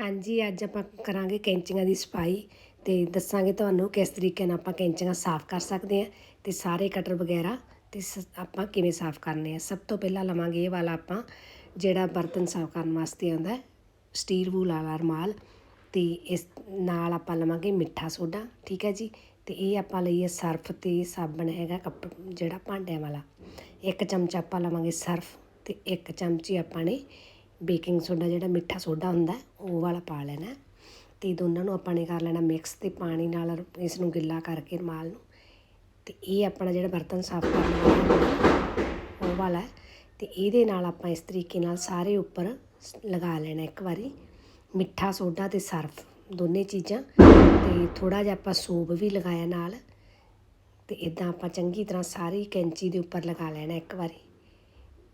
ਹਾਂਜੀ ਅੱਜ ਆਪਾਂ ਕਰਾਂਗੇ ਕੈਂਚੀਆਂ ਦੀ ਸਫ਼ਾਈ ਤੇ ਦੱਸਾਂਗੇ ਤੁਹਾਨੂੰ ਕਿਸ ਤਰੀਕੇ ਨਾਲ ਆਪਾਂ ਕੈਂਚੀਆਂ ਸਾਫ਼ ਕਰ ਸਕਦੇ ਹਾਂ ਤੇ ਸਾਰੇ ਕਟਰ ਵਗੈਰਾ ਤੇ ਸ- ਆਪਾਂ ਕਿਵੇਂ ਸਾਫ਼ ਕਰਨੇ ਆ। ਸਭ ਤੋਂ ਪਹਿਲਾਂ ਲਵਾਂਗੇ ਇਹ ਵਾਲਾ ਆਪਾਂ ਜਿਹੜਾ ਬਰਤਨ ਸਾਫ਼ ਕਰਨ ਵਾਸਤੇ ਆਉਂਦਾ ਹੈ, ਸਟੀਲ ਵੂਲ ਵਾਲਾ ਰੁਮਾਲ ਤੇ ਇਸ ਨਾਲ ਆਪਾਂ ਲਵਾਂਗੇ ਮਿੱਠਾ ਸੋਡਾ ਠੀਕ ਹੈ ਜੀ? ਤੇ ਇਹ ਆਪਾਂ ਲਈਏ ਸਰਫ ਤੇ ਸਾਬਣ ਹੈਗਾ ਕੱਪ ਜਿਹੜਾ ਭਾਂਡਿਆਂ ਵਾਲਾ। ਇੱਕ ਚਮਚਾ ਆਪਾਂ ਲਵਾਂਗੇ ਸਰਫ ਤੇ ਇੱਕ ਚਮਚੀ ਆਪਾਂ ਨੇ ਬੇਕਿੰਗ ਸੋਡਾ ਜਿਹੜਾ ਮਿੱਠਾ ਸੋਡਾ ਹੁੰਦਾ, ਉਹ ਵਾਲਾ ਪਾ ਲੈਣਾ ਅਤੇ ਦੋਨਾਂ ਨੂੰ ਆਪਾਂ ਨੇ ਕਰ ਲੈਣਾ ਮਿਕਸ ਅਤੇ ਪਾਣੀ ਨਾਲ ਇਸ ਨੂੰ ਗਿੱਲਾ ਕਰਕੇ ਰੁਮਾਲ ਨੂੰ। ਅਤੇ ਇਹ ਆਪਣਾ ਜਿਹੜਾ ਬਰਤਨ ਸਾਫ਼ ਕਰਨ ਵਾਲਾ ਉਹ ਵਾਲਾ ਅਤੇ ਇਹਦੇ ਨਾਲ ਆਪਾਂ ਇਸ ਤਰੀਕੇ ਨਾਲ ਸਾਰੇ ਉੱਪਰ ਲਗਾ ਲੈਣਾ ਇੱਕ ਵਾਰੀ। ਮਿੱਠਾ ਸੋਡਾ ਤੇ ਸਰਫ, ਦੋਨੇ ਚੀਜ਼ਾਂ। ਤੇ ਥੋੜਾ ਜਿਹਾ ਆਪਾਂ ਸੂਪ ਵੀ ਲਗਾਇਆ ਨਾਲ। ਤੇ ਇਦਾਂ ਆਪਾਂ ਚੰਗੀ ਤਰ੍ਹਾਂ ਸਾਰੀ ਕੈਂਚੀ ਦੇ ਉੱਪਰ ਲਗਾ ਲੈਣਾ ਇੱਕ ਵਾਰੀ।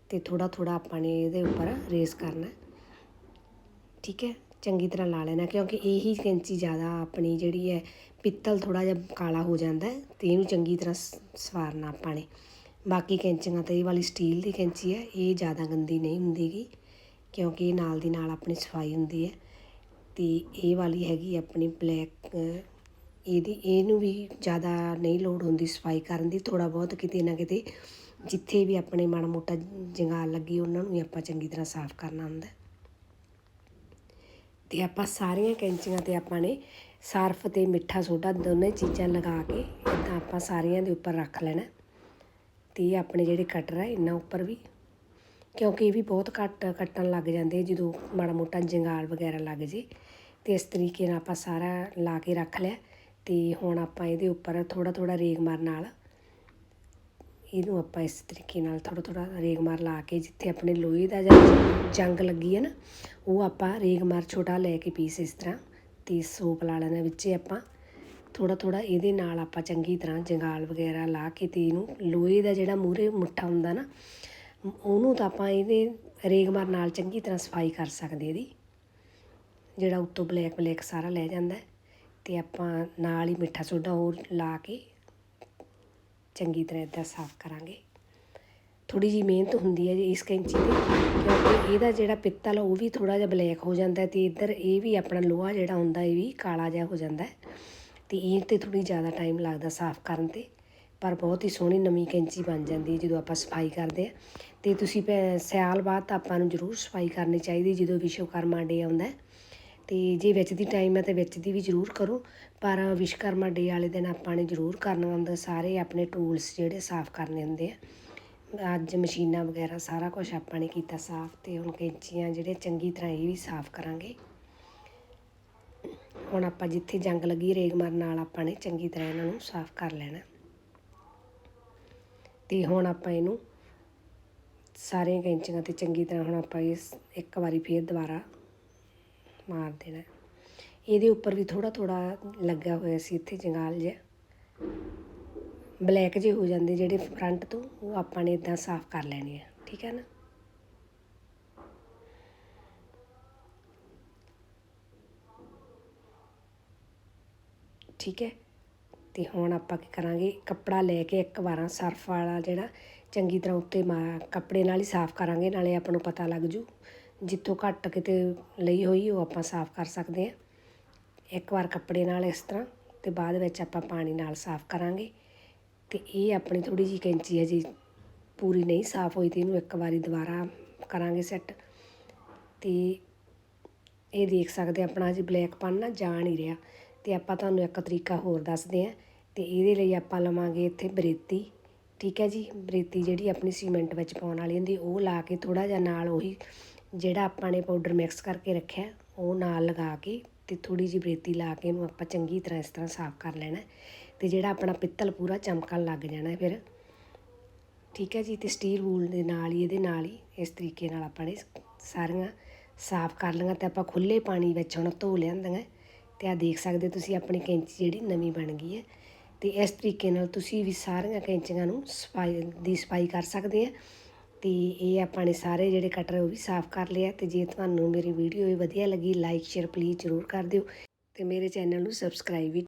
ਤੇ ਥੋੜਾ ਥੋੜਾ ਆਪਾਂ ਨੇ ਇਹਦੇ ਉੱਪਰ ਰੇਸ ਕਰਨਾ ਠੀਕ ਹੈ? ਚੰਗੀ ਤਰ੍ਹਾਂ ਲਾ ਲੈਣਾ, ਕਿਉਂਕਿ ਇਹੀ ਕੈਂਚੀ ਜ਼ਿਆਦਾ ਆਪਣੀ ਜਿਹੜੀ ਹੈ, ਪਿੱਤਲ ਥੋੜਾ ਜਿਹਾ ਕਾਲਾ ਹੋ ਜਾਂਦਾ ਹੈ ਤੇ ਇਹਨੂੰ ਚੰਗੀ ਤਰ੍ਹਾਂ ਸ- ਸਵਾਰਨਾ ਆਪਾਂ ਨੇ। ਬਾਕੀ ਕੈਂਚੀਆਂ ਤਾਂ ਇਹ ਵਾਲੀ ਸਟੀਲ ਦੀ ਕੈਂਚੀ ਹੈ, ਇਹ ਜ਼ਿਆਦਾ ਗੰਦੀ ਨਹੀਂ ਹੁੰਦੀਗੀ, ਕਿਉਂਕਿ ਇਹ ਨਾਲ ਦੀ ਨਾਲ ਆਪਣੀ ਸਫ਼ਾਈ ਹੁੰਦੀ ਹੈ। ਤੇ ਇਹ ਵਾਲੀ ਹੈਗੀ ਆਪਣੀ ਬਲੈਕ ਇਹਦੀ, ਇਹਨੂੰ ਵੀ ਜ਼ਿਆਦਾ ਨਹੀਂ ਲੋੜ ਹੁੰਦੀ ਸਫ਼ਾਈ ਕਰਨ ਦੀ ਥੋੜਾ ਬਹੁਤ ਕਿਤੇ ਨਾ ਕਿਤੇ ਜਿੱਥੇ ਵੀ ਆਪਣੇ ਮਾੜਾ ਮੋਟਾ ਜੰਗਾਲ ਲੱਗੀ, ਉਹਨਾਂ ਨੂੰ ਵੀ ਆਪਾਂ ਚੰਗੀ ਤਰ੍ਹਾਂ ਸਾਫ਼ ਕਰਨਾ ਹੁੰਦਾ। ਹੈ। ਤੇ ਆਪਾਂ ਸਾਰੀਆਂ ਕੈਂਚੀਆਂ ਤੇ ਆਪਾਂ ਨੇ ਸਰਫ ਤੇ ਮਿੱਠਾ ਸੋਡਾ ਦੋਨੇ ਚੀਜ਼ਾਂ ਲਗਾ ਕੇ ਇਦਾਂ ਆਪਾਂ ਸਾਰੀਆਂ ਦੇ ਉੱਪਰ ਰੱਖ ਲੈਣਾ। ਤੇ ਆਪਣੇ ਜਿਹੜੇ ਕਟਰ ਹੈ ਇਹਨਾਂ ਉੱਪਰ ਵੀ। ਕਿਉਂਕਿ ਇਹ ਵੀ ਬਹੁਤ ਘੱਟ ਕੱਟਣ ਲੱਗ ਜਾਂਦੇ ਜਦੋਂ ਮਾੜਾ ਮੋਟਾ ਜੰਗਾਲ ਵਗੈਰਾ ਲੱਗ ਜੇ। ਤੇ ਇਸ ਤਰੀਕੇ ਨਾਲ ਆਪਾਂ ਸਾਰਾ ਲਾ ਕੇ ਰੱਖ ਲਿਆ। ਤੇ ਹੁਣ ਆਪਾਂ ਇਹਦੇ ਉੱਪਰ ਥੋੜਾ ਥੋੜਾ ਰੇਗਮਾਰ ਨਾਲ ਇਹਨੂੰ ਆਪਾਂ ਇਸ ਤਰੀਕੇ ਨਾਲ ਥੋੜਾ ਥੋੜਾ ਰੇਗਮਾਰ ਲਾ ਕੇ ਜਿੱਥੇ ਆਪਣੇ ਲੋਹੇ ਦਾ ਜਾਂ ਜੰਗ ਲੱਗੀ ਹੈ ਨਾ, ਉਹ ਆਪਾਂ ਰੇਗਮਾਰ ਛੋਟਾ ਲੈ ਕੇ ਪੀਸ ਇਸ ਤਰ੍ਹਾਂ ਤੇ ਸੋਪ ਲਾ ਲੈਣਾ ਵਿੱਚੇ ਆਪਾਂ। ਥੋੜਾ ਥੋੜਾ ਇਹਦੇ ਨਾਲ ਆਪਾਂ ਚੰਗੀ ਤਰ੍ਹਾਂ ਜੰਗਾਲ ਵਗੈਰਾ ਲਾ ਕੇ ਤੇ ਇਹਨੂੰ ਲੋਹੇ ਦਾ ਜਿਹੜਾ ਮੂਹਰੇ ਮੁੱਠਾ ਹੁੰਦਾ ਨਾ, ਉਹਨੂੰ ਤਾਂ ਆਪਾਂ ਇਹਦੇ ਰੇਗਮਾਰ ਨਾਲ ਚੰਗੀ ਤਰ੍ਹਾਂ ਸਫ਼ਾਈ ਕਰ ਸਕਦੇ ਇਹਦੀ। ਜਿਹੜਾ ਉੱਤੋਂ ਬਲੈਕ ਬਲੈਕ ਸਾਰਾ ਲੈ ਜਾਂਦਾ ਹੈ ਤੇ ਆਪਾਂ ਨਾਲ ਹੀ ਮਿੱਠਾ ਸੋਡਾ ਹੋਰ ਲਾ ਕੇ ਚੰਗੀ ਤਰ੍ਹਾਂ ਇਦਾਂ ਸਾਫ਼ ਕਰਾਂਗੇ। ਥੋੜੀ ਜੀ ਮਿਹਨਤ ਹੁੰਦੀ ਹੈ ਜੀ ਇਸ ਕੈਂਚੀ ਤੇ, ਕਿਉਂਕਿ ਇਹਦਾ ਜਿਹੜਾ ਪਿੱਤਲ ਉਹ ਵੀ ਥੋੜਾ ਜਿਹਾ ਬਲੈਕ ਹੋ ਜਾਂਦਾ ਹੈ ਤੇ ਇੱਧਰ ਇਹ ਵੀ ਆਪਣਾ ਲੋਹਾ ਜਿਹੜਾ ਹੁੰਦਾ ਇਹ ਵੀ ਕਾਲਾ ਜਿਹਾ ਹੋ ਜਾਂਦਾ ਹੈ। ਤੇ ਇਹ ਤੇ ਥੋੜੀ ਜ਼ਿਆਦਾ ਟਾਈਮ ਲੱਗਦਾ ਸਾਫ਼ ਕਰਨ ਤੇ, ਪਰ ਬਹੁਤ ਹੀ ਸੋਹਣੀ ਨਵੀਂ ਕੈਂਚੀ ਬਣ ਜਾਂਦੀ ਹੈ ਜਦੋਂ ਆਪਾਂ ਸਫ਼ਾਈ ਕਰਦੇ ਆ ਤੇ ਤੁਸੀਂ ਭੈ- ਸਿਆਲ ਬਾਅਦ ਤਾਂ ਆਪਾਂ ਨੂੰ ਜ਼ਰੂਰ ਸਫ਼ਾਈ ਕਰਨੀ ਚਾਹੀਦੀ ਜਦੋਂ ਵਿਸ਼ਵਕਰਮਾ ਡੇ ਆਉਂਦਾ ਅਤੇ ਜੇ ਵਿੱਚ ਦੀ ਟਾਈਮ ਹੈ ਤਾਂ ਵਿੱਚ ਦੀ ਵੀ ਜ਼ਰੂਰ ਕਰੋ, ਪਰ ਵਿਸ਼ਵਕਰਮਾ ਡੇ ਵਾਲੇ ਦਿਨ ਆਪਾਂ ਨੇ ਜ਼ਰੂਰ ਕਰਨਾ ਹੁੰਦਾ ਸਾਰੇ ਆਪਣੇ ਟੂਲਸ ਜਿਹੜੇ ਸਾਫ਼ ਕਰਨੇ ਹੁੰਦੇ ਆ। ਅੱਜ ਮਸ਼ੀਨਾਂ ਵਗੈਰਾ ਸਾਰਾ ਕੁਝ ਆਪਾਂ ਨੇ ਕੀਤਾ ਸਾਫ਼ ਅਤੇ ਹੁਣ ਕੈਂਚੀਆਂ ਜਿਹੜੇ ਚੰਗੀ ਤਰ੍ਹਾਂ ਇਹ ਵੀ ਸਾਫ਼ ਕਰਾਂਗੇ। ਹੁਣ ਆਪਾਂ ਜਿੱਥੇ ਜੰਗ ਲੱਗੀ ਰੇਗਮਾਰ ਨਾਲ ਆਪਾਂ ਨੇ ਚੰਗੀ ਤਰ੍ਹਾਂ ਇਹਨਾਂ ਨੂੰ ਸਾਫ਼ ਕਰ ਲੈਣਾ। ਤੇ ਹੁਣ ਆਪਾਂ ਇਹਨੂੰ ਸਾਰੀਆਂ ਕੈਂਚੀਆਂ ਤੇ ਚੰਗੀ ਤਰ੍ਹਾਂ ਹੁਣ ਆਪਾਂ ਇਸ ਇੱਕ ਵਾਰੀ ਫੇਰ ਦੁਬਾਰਾ ਮਾਰ ਦੇਣਾ ਇਹਦੇ ਉੱਪਰ ਵੀ ਥੋੜਾ ਥੋੜਾ ਲੱਗਾ ਹੋਇਆ ਸੀ ਇੱਥੇ ਜੰਗਾਲ ਜਿਹਾ। ਬਲੈਕ ਜੇ ਹੋ ਜਾਂਦੇ ਜਿਹੜੇ ਫਰੰਟ ਤੋਂ, ਉਹ ਆਪਾਂ ਨੇ ਇਦਾਂ ਸਾਫ਼ ਕਰ ਲੈਣੇ ਆ, ਠੀਕ ਹੈ ਨਾ? ਠੀਕ ਹੈ? ਤੇ ਹੁਣ ਆਪਾਂ ਕੀ ਕਰਾਂਗੇ? ਕੱਪੜਾ ਲੈ ਕੇ ਇੱਕ ਵਾਰਾਂ ਸਰਫ ਵਾਲਾ ਜਿਹੜਾ ਚੰਗੀ ਤਰ੍ਹਾਂ ਉੱਤੇ ਮਾ, ਕੱਪੜੇ ਨਾਲ ਹੀ ਸਾਫ਼ ਕਰਾਂਗੇ, ਨਾਲੇ ਆਪਾਂ ਨੂੰ ਪਤਾ ਲੱਗ ਜੂ ਜਿੱਥੋਂ ਘੱਟ ਕਿਤੇ ਲਈ ਹੋਈ, ਉਹ ਆਪਾਂ ਸਾਫ਼ ਕਰ ਸਕਦੇ ਹਾਂ। ਇੱਕ ਵਾਰ ਕੱਪੜੇ ਨਾਲ ਇਸ ਤਰ੍ਹਾਂ ਤੇ ਬਾਅਦ ਵਿੱਚ ਆਪਾਂ ਪਾਣੀ ਨਾਲ ਸਾਫ਼ ਕਰਾਂਗੇ। ਤੇ ਇਹ ਆਪਣੀ ਥੋੜੀ ਜਿਹੀ ਕੈਂਚੀ ਹੈ ਜੀ, ਪੂਰੀ ਨਹੀਂ ਸਾਫ਼ ਹੋਈ ਤੇ ਇਹਨੂੰ ਇੱਕ ਵਾਰੀ ਦੁਬਾਰਾ ਕਰਾਂਗੇ ਸੈੱਟ। ਤੇ ਇਹ ਦੇਖ ਸਕਦੇ ਆਪਣਾ ਜੀ ਬਲੈਕ ਪਨ ਨਾ ਜਾ ਨਹੀਂ ਰਿਹਾ। ਤੇ ਆਪਾਂ ਤੁਹਾਨੂੰ ਇੱਕ ਤਰੀਕਾ ਹੋਰ ਦੱਸਦੇ ਹਾਂ। ਤੇ ਇਹਦੇ ਲਈ ਆਪਾਂ ਲਵਾਂਗੇ ਇੱਥੇ ਬਰੇਤੀ, ਠੀਕ ਹੈ ਜੀ? ਬਰੇਤੀ ਜਿਹੜੀ ਆਪਣੀ ਸੀਮੈਂਟ ਵਿੱਚ ਪਾਉਣ ਵਾਲੀ ਹੁੰਦੀ, ਉਹ ਲਾ ਕੇ ਥੋੜਾ ਜਿਹਾ ਨਾਲ ਉਹੀ ਜਿਹੜਾ ਆਪਾਂ ਨੇ ਪਾਊਡਰ ਮਿਕਸ ਕਰਕੇ ਰੱਖਿਆ, ਉਹ ਨਾਲ ਲਗਾ ਕੇ ਤੇ ਥੋੜੀ ਜਿਹੀ ਬਰੇਤੀ ਲਾ ਕੇ ਇਹਨੂੰ ਆਪਾਂ ਚੰਗੀ ਤਰ੍ਹਾਂ ਇਸ ਤਰ੍ਹਾਂ ਸਾਫ਼ ਕਰ ਲੈਣਾ ਤੇ ਜਿਹੜਾ ਆਪਣਾ ਪਿੱਤਲ ਪੂਰਾ ਚਮਕਣ ਲੱਗ ਜਾਣਾ ਫਿਰ। ਠੀਕ ਹੈ ਜੀ, ਤੇ ਸਟੀਲ ਵੂਲ ਦੇ ਨਾਲ ਹੀ, ਇਹਦੇ ਨਾਲ ਹੀ ਇਸ ਤਰੀਕੇ ਨਾਲ ਆਪਾਂ ਨੇ ਸਾਰੀਆਂ ਸਾਫ਼ ਕਰ ਲਈਆਂ ਤੇ ਆਪਾਂ ਖੁੱਲੇ ਪਾਣੀ ਵਿੱਚ ਹੁਣ ਧੋ ਲਿਆਂਦੀਆਂ ਤੇ ਆ ਦੇਖ ਸਕਦੇ ਤੁਸੀਂ ਆਪਣੀ ਕੈਂਚੀ ਜਿਹੜੀ ਨਵੀਂ ਬਣ ਗਈ ਹੈ ਤੇ ਇਸ ਤਰੀਕੇ ਨਾਲ ਤੁਸੀਂ ਵੀ ਸਾਰੀਆਂ ਕੈਂਚੀਆਂ ਨੂੰ ਸਫ਼ਾਈ, ਦੀ ਸਫ਼ਾਈ ਕਰ ਸਕਦੇ ਆ ਤੇ ਇਹ ਆਪਾਂ ਨੇ ਸਾਰੇ ਜਿਹੜੇ ਕਟਰ ਉਹ ਵੀ ਸਾਫ਼ ਕਰ ਲਿਆ ਤੇ ਜੇ ਤੁਹਾਨੂੰ ਮੇਰੀ ਵੀਡੀਓ ਇਹ ਵਧੀਆ ਲੱਗੀ ਲਾਈਕ ਸ਼ੇਅਰ ਪਲੀਜ਼ ਜ਼ਰੂਰ ਕਰ ਦਿਓ ਤੇ ਮੇਰੇ ਚੈਨਲ ਨੂੰ ਸਬਸਕ੍ਰਾਈਬ ਵੀ